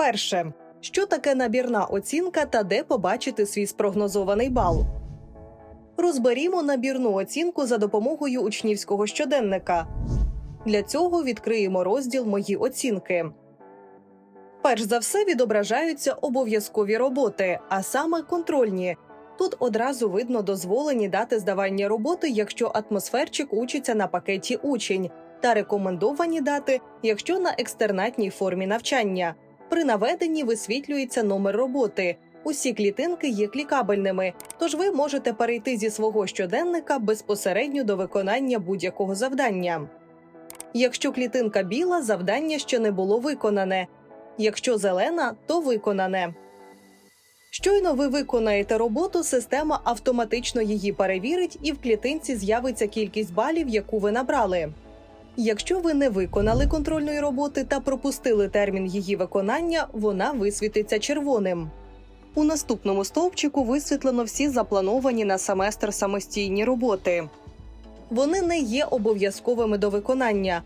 Перше, що таке набірна оцінка та де побачити свій спрогнозований бал? Розберімо набірну оцінку за допомогою учнівського щоденника. Для цього відкриємо розділ Мої оцінки. Перш за все відображаються обов'язкові роботи, а саме контрольні. Тут одразу видно дозволені дати здавання роботи, якщо атмосферчик учиться на пакеті учень, та рекомендовані дати, якщо на екстернатній формі навчання. При наведенні висвітлюється номер роботи. Усі клітинки є клікабельними, тож ви можете перейти зі свого щоденника безпосередньо до виконання будь-якого завдання. Якщо клітинка біла, завдання ще не було виконане. Якщо зелена, то виконане. Щойно ви виконаєте роботу, система автоматично її перевірить, і в клітинці з'явиться кількість балів, яку ви набрали. Якщо ви не виконали контрольної роботи та пропустили термін її виконання, вона висвітиться червоним. У наступному стовпчику висвітлено всі заплановані на семестр самостійні роботи. Вони не є обов'язковими до виконання,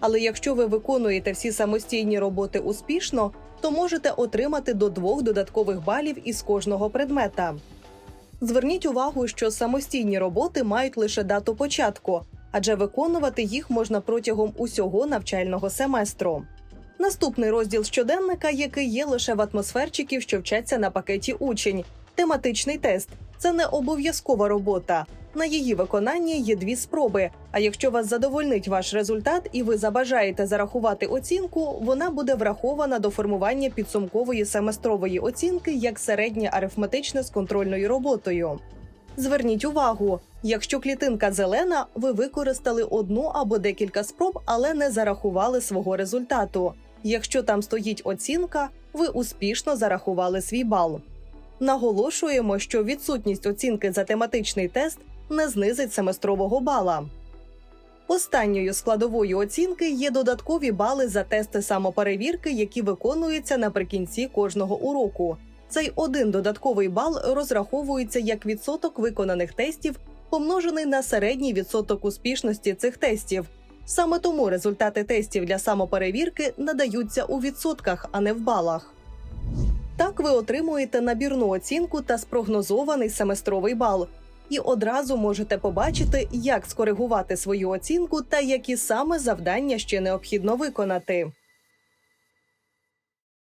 але якщо ви виконуєте всі самостійні роботи успішно, то можете отримати до двох додаткових балів із кожного предмета. Зверніть увагу, що самостійні роботи мають лише дату початку, адже виконувати їх можна протягом усього навчального семестру. Наступний розділ щоденника, який є лише в атмосферчиків, що вчаться на пакеті учень. Тематичний тест це не обов'язкова робота. На її виконання є дві спроби. А якщо вас задовольнить ваш результат і ви забажаєте зарахувати оцінку, вона буде врахована до формування підсумкової семестрової оцінки як середнє арифметичне з контрольною роботою. Зверніть увагу, якщо клітинка зелена, ви використали одну або декілька спроб, але не зарахували свого результату. Якщо там стоїть оцінка, ви успішно зарахували свій бал. Наголошуємо, що відсутність оцінки за тематичний тест не знизить семестрового бала. Останньою складовою оцінки є додаткові бали за тести самоперевірки, які виконуються наприкінці кожного уроку. Цей один додатковий бал розраховується як відсоток виконаних тестів, помножений на середній відсоток успішності цих тестів. Саме тому результати тестів для самоперевірки надаються у відсотках, а не в балах. Так ви отримуєте набірну оцінку та спрогнозований семестровий бал. І одразу можете побачити, як скоригувати свою оцінку та які саме завдання ще необхідно виконати.